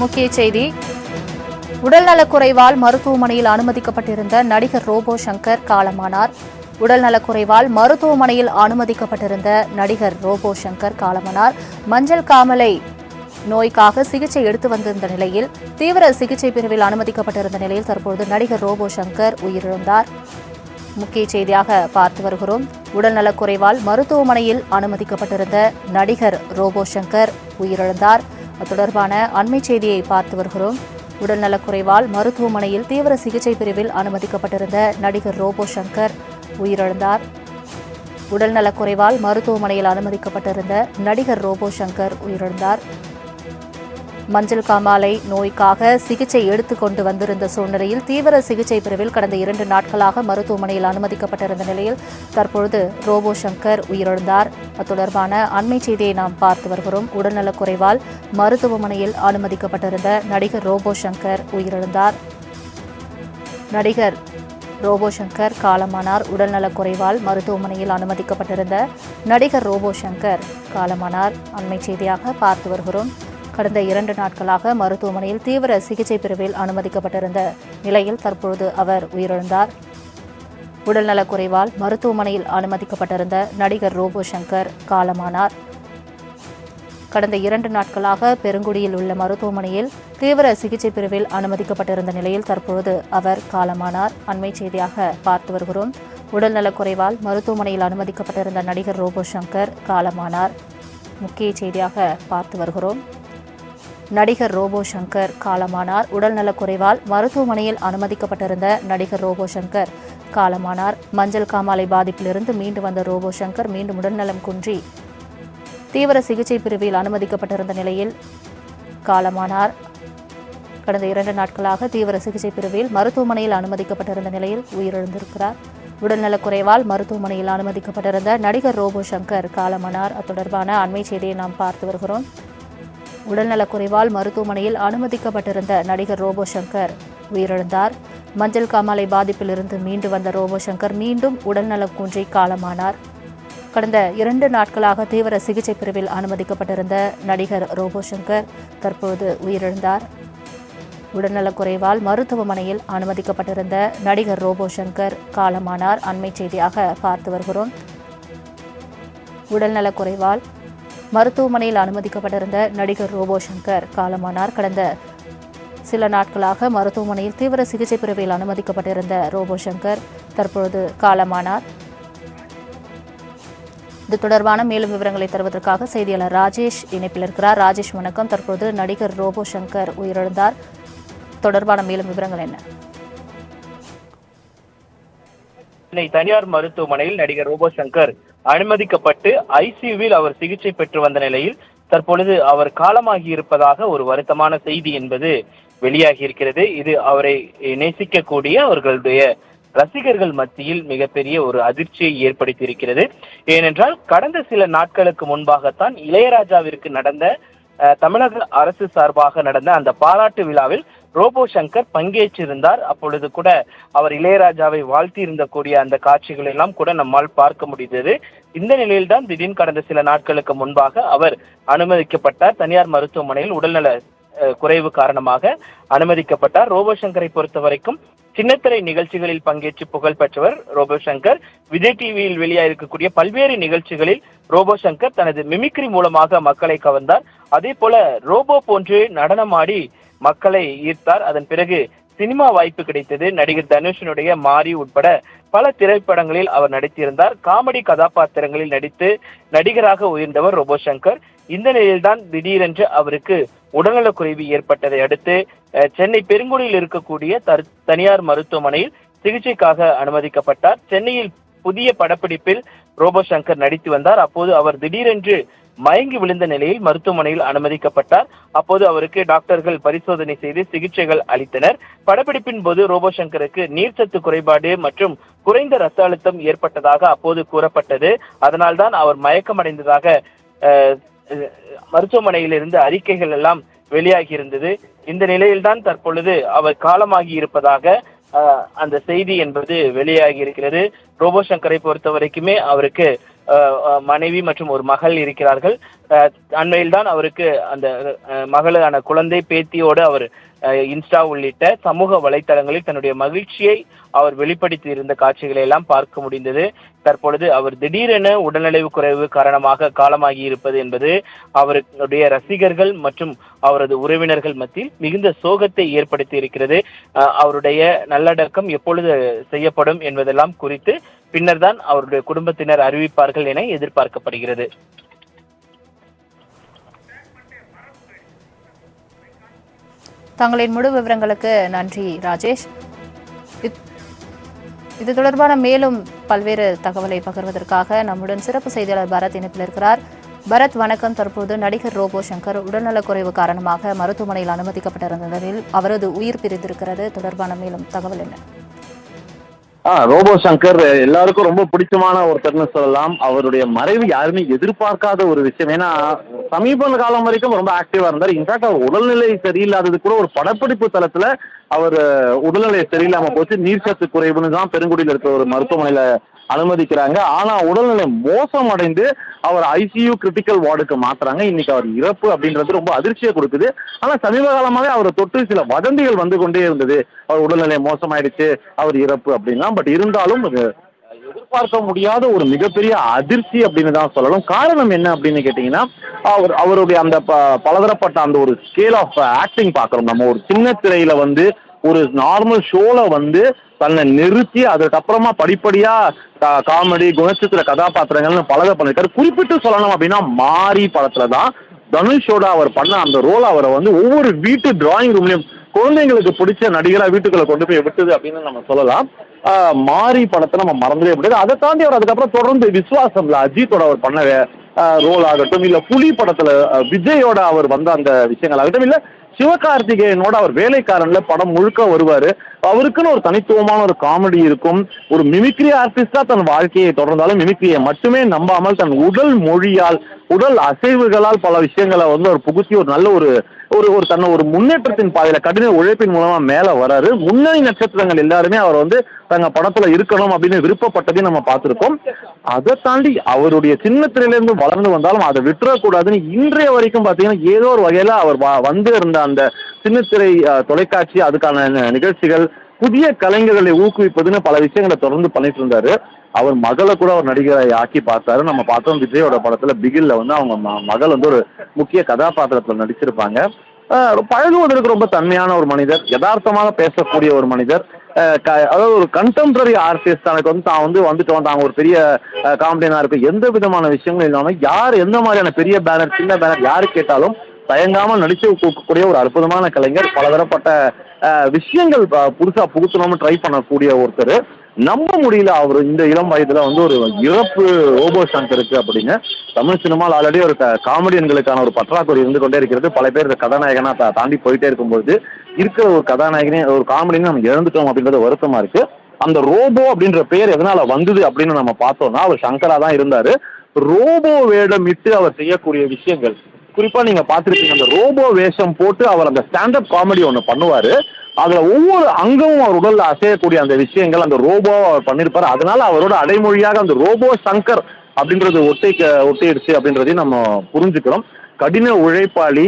முக்கிய செய்தி. உடல்நலக்குறைவால் மருத்துவமனையில் அனுமதிக்கப்பட்டிருந்த நடிகர் ரோபோ சங்கர் காலமானார். உடல்நலக்குறைவால் மருத்துவமனையில் அனுமதிக்கப்பட்டிருந்த நடிகர் ரோபோ சங்கர் காலமானார். மஞ்சள் காமலை நோய்க்காக சிகிச்சை எடுத்து வந்திருந்த நிலையில் தீவிர சிகிச்சை பிரிவில் அனுமதிக்கப்பட்டிருந்த நிலையில் தற்போது நடிகர் ரோபோ சங்கர் உயிரிழந்தார். முக்கிய செய்தியாக பார்த்து வருகிறோம். உடல்நலக்குறைவால் மருத்துவமனையில் அனுமதிக்கப்பட்டிருந்த நடிகர் ரோபோ சங்கர் உயிரிழந்தார். அது தொடர்பான அண்மை செய்தியை பார்த்து வருகிறோம். உடல்நலக்குறைவால் மருத்துவமனையில் தீவிர சிகிச்சை பிரிவில் அனுமதிக்கப்பட்டிருந்த நடிகர் ரோபோ சங்கர் உயிரிழந்தார். உடல்நலக்குறைவால் மருத்துவமனையில் அனுமதிக்கப்பட்டிருந்த நடிகர் ரோபோ சங்கர் உயிரிழந்தார். மஞ்சள் காமாலை நோய்க்காக சிகிச்சை எடுத்துக்கொண்டு வந்திருந்த சூழ்நிலையில் தீவிர சிகிச்சை பிரிவில் கடந்த இரண்டு நாட்களாக மருத்துவமனையில் அனுமதிக்கப்பட்டிருந்த நிலையில் தற்பொழுது ரோபோ சங்கர் உயிரிழந்தார். அது தொடர்பான அண்மை செய்தியை நாம் பார்த்து வருகிறோம். உடல்நலக்குறைவால் மருத்துவமனையில் அனுமதிக்கப்பட்டிருந்த நடிகர் ரோபோ சங்கர் உயிரிழந்தார். நடிகர் ரோபோ சங்கர் காலமானார். உடல்நலக்குறைவால் மருத்துவமனையில் அனுமதிக்கப்பட்டிருந்த நடிகர் ரோபோ சங்கர் காலமானார். அண்மை செய்தியாக பார்த்து வருகிறோம். கடந்த இரண்டு நாட்களாக மருத்துவமனையில் தீவிர சிகிச்சை பிரிவில் அனுமதிக்கப்பட்டிருந்த நிலையில் தற்பொழுது அவர் உயிரிழந்தார். உடல்நலக்குறைவால் மருத்துவமனையில் அனுமதிக்கப்பட்டிருந்த நடிகர் ரோபோ சங்கர் காலமானார். கடந்த இரண்டு நாட்களாக பெருங்குடியில் உள்ள மருத்துவமனையில் தீவிர சிகிச்சை பிரிவில் அனுமதிக்கப்பட்டிருந்த நிலையில் தற்பொழுது அவர் காலமானார். அண்மை செய்தியாக பார்த்து வருகிறோம். உடல்நலக்குறைவால் மருத்துவமனையில் அனுமதிக்கப்பட்டிருந்த நடிகர் ரோபோ சங்கர் காலமானார். முக்கிய செய்தியாக பார்த்து வருகிறோம். நடிகர் ரோபோ சங்கர் காலமானார். உடல்நலக்குறைவால் மருத்துவமனையில் அனுமதிக்கப்பட்டிருந்த நடிகர் ரோபோ சங்கர் காலமானார். மஞ்சள் காமாலை பாதிப்பிலிருந்து மீண்டு வந்த ரோபோ சங்கர் மீண்டும் உடல்நலம் குன்றி தீவிர சிகிச்சை பிரிவில் அனுமதிக்கப்பட்டிருந்த நிலையில் காலமானார். கடந்த இரண்டு நாட்களாக தீவிர சிகிச்சை பிரிவில் மருத்துவமனையில் அனுமதிக்கப்பட்டிருந்த நிலையில் உயிரிழந்திருக்கிறார். உடல்நலக்குறைவால் மருத்துவமனையில் அனுமதிக்கப்பட்டிருந்த நடிகர் ரோபோ சங்கர் காலமானார். அது தொடர்பான அண்மை செய்தியை நாம் பார்த்து வருகிறோம். உடல்நலக்குறைவால் மருத்துவமனையில் அனுமதிக்கப்பட்டிருந்த நடிகர் ரோபோ சங்கர் உயிரிழந்தார். மஞ்சள் காமாலை பாதிப்பிலிருந்து மீண்டு வந்த ரோபோ சங்கர் மீண்டும் உடல்நலம் குன்றி காலமானார். கடந்த இரண்டு நாட்களாக தீவிர சிகிச்சை பிரிவில் அனுமதிக்கப்பட்டிருந்த நடிகர் ரோபோ சங்கர் தற்போது உயிரிழந்தார். உடல்நலக்குறைவால் மருத்துவமனையில் அனுமதிக்கப்பட்டிருந்த நடிகர் ரோபோ சங்கர் காலமானார். அண்மை செய்தியாக பார்த்து வருகிறோம். உடல்நலக்குறைவால் மருத்துவமனையில் அனுமதிக்கப்பட்டிருந்த நடிகர் ரோபோ சங்கர் காலமானார். கடந்த சில நாட்களாக மருத்துவமனையில் தீவிர சிகிச்சை பிரிவில் அனுமதிக்கப்பட்டிருந்த ரோபோ சங்கர் தற்பொழுது காலமானார். இது தொடர்பான மேலும் விவரங்களை தருவதற்காக செய்தியாளர் ராஜேஷ் இணைப்பில் இருக்கிறார். ராஜேஷ் வணக்கம். தற்போது நடிகர் ரோபோ சங்கர் உயிரிழந்தார். தொடர்பான மேலும் விவரங்கள் என்ன? சென்னை தனியார் மருத்துவமனையில் நடிகர் ரோபோ சங்கர் அனுமதிக்கப்பட்டு ஐசியூவில் அவர் சிகிச்சை பெற்று வந்த நிலையில் தற்பொழுது அவர் காலமாகி இருப்பதாக ஒரு வருத்தமான செய்தி என்பது வெளியாகி இருக்கிறது. இது அவரை நேசிக்கக்கூடிய அவர்களுடைய ரசிகர்கள் மத்தியில் மிகப்பெரிய ஒரு அதிர்ச்சியை ஏற்படுத்தி இருக்கிறது ஏனென்றால் கடந்த சில நாட்களுக்கு முன்பாகத்தான் இளையராஜாவிற்கு நடந்த தமிழக அரசு சார்பாக நடந்த அந்த பாராட்டு விழாவில் ரோபோ சங்கர் பங்கேற்றிருந்தார். அப்பொழுது கூட அவர் இளையராஜாவை வாழ்த்தி இருந்த கூடிய அந்த காட்சிகள் எல்லாம் கூட நம்மால் பார்க்க முடிந்தது. இந்த நிலையில்தான் திடீர்னு கடந்த சில நாட்களுக்கு முன்பாக அவர் அனுமதிக்கப்பட்டார். தனியார் மருத்துவமனையில் உடல்நல குறைவு காரணமாக அனுமதிக்கப்பட்டார். ரோபோ சங்கரை பொறுத்த வரைக்கும் சின்னத்திரை நிகழ்ச்சிகளில் பங்கேற்று புகழ் பெற்றவர் ரோபோ சங்கர் விஜய் டிவியில் வெளியாயிருக்கக்கூடிய பல்வேறு நிகழ்ச்சிகளில் ரோபோ சங்கர் தனது மிமிக்ரி மூலமாக மக்களை கவர்ந்தார். அதே போல ரோபோ போன்று நடனமாடி மக்களை ஈர்த்தார். அதன் பிறகு சினிமா வாய்ப்பு கிடைத்தது நடிகர் தனுஷனுடைய மாரி உட்பட பல திரைப்படங்களில் அவர் நடித்திருந்தார். காமெடி கதாபாத்திரங்களில் நடித்து நடிகராக உயர்ந்தவர் ரோபோ சங்கர் இந்த நிலையில்தான் திடீரென்று அவருக்கு உடல்நலக்குறைவு ஏற்பட்டதை அடுத்து சென்னை பெருங்குடியில் இருக்கக்கூடிய தர்- தனியார் மருத்துவமனையில் சிகிச்சைக்காக அனுமதிக்கப்பட்டார். சென்னையில் புதிய படப்பிடிப்பில் ரோபோ சங்கர் நடித்து வந்தார். அப்போது அவர் திடீரென்று மயங்கி விழுந்த நிலையில் மருத்துவமனையில் அனுமதிக்கப்பட்டார். அப்போது அவருக்கு டாக்டர்கள் பரிசோதனை செய்து சிகிச்சைகள் அளித்தனர். படப்பிடிப்பின் போது ரோபோ சங்கருக்கு நீர்ச்சத்து குறைபாடு மற்றும் குறைந்த ரத்த அழுத்தம் ஏற்பட்டதாக அப்போது கூறப்பட்டது. அதனால்தான் அவர் மயக்கமடைந்ததாக அஹ், அஹ், மருத்துவமனையிலிருந்து அறிக்கைகள் எல்லாம் வெளியாகி இருந்தது இந்த நிலையில்தான் தற்பொழுது அவர் காலமாகி இருப்பதாக அஹ், அந்த செய்தி என்பது வெளியாகி இருக்கிறது ரோபோ சங்கரை பொறுத்த வரைக்குமே அவருக்கு மனைவி மற்றும் ஒரு மகள் இருக்கிறார்கள். அண்மையில் தான் அவருக்கு அந்த மகளான குழந்தை பேத்தியோடு அவர் இன்ஸ்டா உள்ளிட்ட சமூக வலைத்தளங்களில் தன்னுடைய மகிழ்ச்சியை அவர் வெளிப்படுத்தி இருந்த காட்சிகளை எல்லாம் பார்க்க முடிந்தது. தற்பொழுது அவர் திடீரென உடல்நிலைவு குறைவு காரணமாக காலமாகி இருப்பது என்பது அவருடைய ரசிகர்கள் மற்றும் அவரது உறவினர்கள் மத்தியில் மிகுந்த சோகத்தை ஏற்படுத்தி இருக்கிறது. அவருடைய நல்லடக்கம் எப்பொழுது செய்யப்படும் என்பதெல்லாம் குறித்து பின்னர் தான் அவருடைய குடும்பத்தினர் அறிவிப்பார்கள் என எதிர்பார்க்கப்படுகிறது. தங்களின் முழு விவரங்களுக்கு நன்றி ராஜேஷ். இது தொடர்பான மேலும் பல்வேறு தகவலை பகிர்வதற்காக நம்முடன் சிறப்பு செய்தியாளர் பரத் இணைப்பில் இருக்கிறார். பரத் வணக்கம். தற்போது நடிகர் ரோபோ சங்கர் உடல்நலக்குறைவு காரணமாக மருத்துவமனையில் அனுமதிக்கப்பட்டிருந்த நிலையில் அவரது உயிர் பிரிந்திருக்கிறது. தொடர்பான மேலும் தகவல் என்ன? ஆ ரோபோ சங்கர் எல்லாருக்கும் ரொம்ப பிடிச்சமான ஒருத்தர்னு சொல்லலாம். அவருடைய மறைவு யாருமே எதிர்பார்க்காத ஒரு விஷயம். ஏன்னா சமீப காலம் வரைக்கும் ரொம்ப ஆக்டிவா இருந்தார். இன்ஃபேக்ட் அவர் உடல்நிலை சரியில்லாதது கூட ஒரு படப்பிடிப்பு தளத்துல அவர் உடல்நிலை சரியில்லாம போச்சு. நீர்ச்சத்து குறைவுன்னு தான் பெருங்குடியில் இருக்கிற ஒரு மருத்துவமனையில அனுமதிக்கிறாங்க. ஆனா உடல்நிலை மோசமடைந்து அவர் ஐசியூ கிரிட்டிக்கல் வார்டுக்கு மாத்துறாங்க. இன்னைக்கு அவர் இறப்பு அப்படின்றது ரொம்ப அதிர்ச்சியை கொடுக்குது. ஆனா சமீப காலமாவே அவரை தொட்டு சில வதந்திகள் வந்து கொண்டே இருந்தது. அவர் உடல்நிலை மோசமாயிடுச்சு அவர் இறப்பு அப்படின்னா பட் இருந்தாலும் எதிர்பார்க்க முடியாத ஒரு மிகப்பெரிய அதிர்ச்சி அப்படின்னு தான் சொல்லலாம் காரணம் என்ன அப்படின்னு கேட்டீங்கன்னா அவர் அவருடைய அந்த ப- பலதரப்பட்ட அந்த ஒரு ஸ்கேல் ஆஃப் ஆக்டிங் பார்க்குறோம். நம்ம ஒரு சின்ன திரையில வந்து ஒரு நார்மல் ஷோல வந்து தன்னை நிறுத்தி அதுக்கப்புறமா படிப்படியா கா- காமெடி குணச்சித்திர கதாபாத்திரங்கள்னு பழக பண்ணிருக்காரு. குறிப்பிட்டு சொல்லணும் அப்படின்னா மாரி படத்துல தான் தனுஷோட அவர் பண்ண அந்த ரோல் அவரை வந்து ஒவ்வொரு வீட்டு டிராயிங் ரூம்லயும் குழந்தைங்களுக்கு பிடிச்ச நடிகரா வீட்டுக்குள்ள கொண்டு போய் விட்டது அப்படின்னு நம்ம சொல்லலாம். மாறி மாரி படத்தை நம்ம மறந்துடவே முடியாது. அதை தாண்டி அவர் அதுக்கப்புறம் தொடர்ந்து விசுவாசம்ல அஜித்தோட அவர் பண்ண ரோல் ஆகட்டும் இல்ல புலி படத்துல விஜயோட அவர் வந்த அந்த விஷயங்கள் ஆகட்டும் இல்ல சிவகார்த்திகேயனோட அவர் வேலைக்காரன்ல படம் முழுக்க வருவாரு. அவருக்குன்னு ஒரு தனித்துவமான ஒரு காமெடி இருக்கும். ஒரு மிமிக்ரி ஆர்டிஸ்டா தன் வாழ்க்கையை தொடர்ந்தாலும் மிமிக்ரியை மட்டுமே நம்பாமல் தன் உடல் மொழியால் உடல் அசைவுகளால் பல விஷயங்களை வந்து அவர் புகுத்தி ஒரு நல்ல ஒரு ஒரு ஒரு தன்னை ஒரு முன்னேற்றத்தின் பாதையில கடின உழைப்பின் மூலமா மேல வராரு. முன்னணி நட்சத்திரங்கள் எல்லாருமே அவர் வந்து தங்க படத்துல இருக்கணும் அப்படின்னு விருப்பப்பட்டதையும் நம்ம பார்த்திருக்கோம். அதை தாண்டி அவருடைய சின்னத்திலிருந்து வளர்ந்து வந்தாலும் அதை விட்டுறக்கூடாதுன்னு இன்றைய வரைக்கும் பாத்தீங்கன்னா ஏதோ ஒரு வகையில அவர் வந்து இருந்த அந்த சின்னத்திரை தொலைக்காட்சி அதுக்கான நிகழ்ச்சிகள் புதிய கலைஞர்களை ஊக்குவிப்பதுன்னு பல விஷயங்களை தொடர்ந்து பண்ணிட்டு இருந்தாரு. அவர் மகளை கூட ஒரு நடிகரை ஆக்கி பார்த்தாரு. நம்ம பார்த்தோம் விஜயோட படத்துல பிகில்ல வந்து அவங்க ம- மகள் வந்து ஒரு முக்கிய கதாபாத்திரத்துல நடிச்சிருப்பாங்க. பழகுவதற்கு ரொம்ப தன்மையான ஒரு மனிதர் யதார்த்தமாக பேசக்கூடிய ஒரு மனிதர். க- அதாவது ஒரு கண்டெம்பரரி ஆர்டிஸ்ட் தனக்கு வந்து தான் வந்து வந்துட்டோம் தாங்க ஒரு பெரிய காமெடியனா இருக்கு. எந்த விதமான விஷயங்களும் இல்லாமல் யார் எந்த மாதிரியான பெரிய பேனர் சின்ன பேனர் யாரு கேட்டாலும் தயங்காம நடிச்சு கூடிய ஒரு அற்புதமான கலைஞர் பலதரப்பட்ட விஷயங்கள் புதுசா புகுத்தணும்னு ட்ரை பண்ணக்கூடிய ஒருத்தர். நம்ப முடியல அவர் இந்த இளம் வயதுல வந்து ஒரு இறப்பு ரோபோ இருக்கு அப்படின்னு. தமிழ் சினிமாவில் ஆல்ரெடி ஒரு காமெடியன்களுக்கான ஒரு பற்றாக்குறை இருந்து கொண்டே இருக்கிறது. பல பேர் கதாநாயகனா தாண்டி போயிட்டே இருக்கும்போது இருக்கிற ஒரு கதாநாயகனே ஒரு காமெடியும் நம்ம இழந்துட்டோம் அப்படின்றது வருத்தமா இருக்கு. அந்த ரோபோ அப்படின்ற பெயர் எதனால வந்தது அப்படின்னு நம்ம பார்த்தோம்னா அவர் சங்கரா தான் இருந்தாரு. ரோபோ வேடமிட்டு அவர் செய்யக்கூடிய விஷயங்கள் குறிப்பா நீங்க பார்த்திருப்பீங்க அந்த ரோபோ வேஷம் போட்டு அவர் அந்த ஸ்டாண்டப் காமெடி ஒன்று பண்ணுவாரு. அதுல ஒவ்வொரு அங்கமும் அவர் உடல்ல அசையக்கூடிய அந்த விஷயங்கள் அந்த ரோபோ அவர் பண்ணிருப்பாரு. அதனால அவரோட அடைமொழியாக அந்த ரோபோ சங்கர் அப்படின்றது ஒட்டை ஒட்டிடுச்சு அப்படின்றதையும் நம்ம புரிஞ்சுக்கிறோம். கடின உழைப்பாளி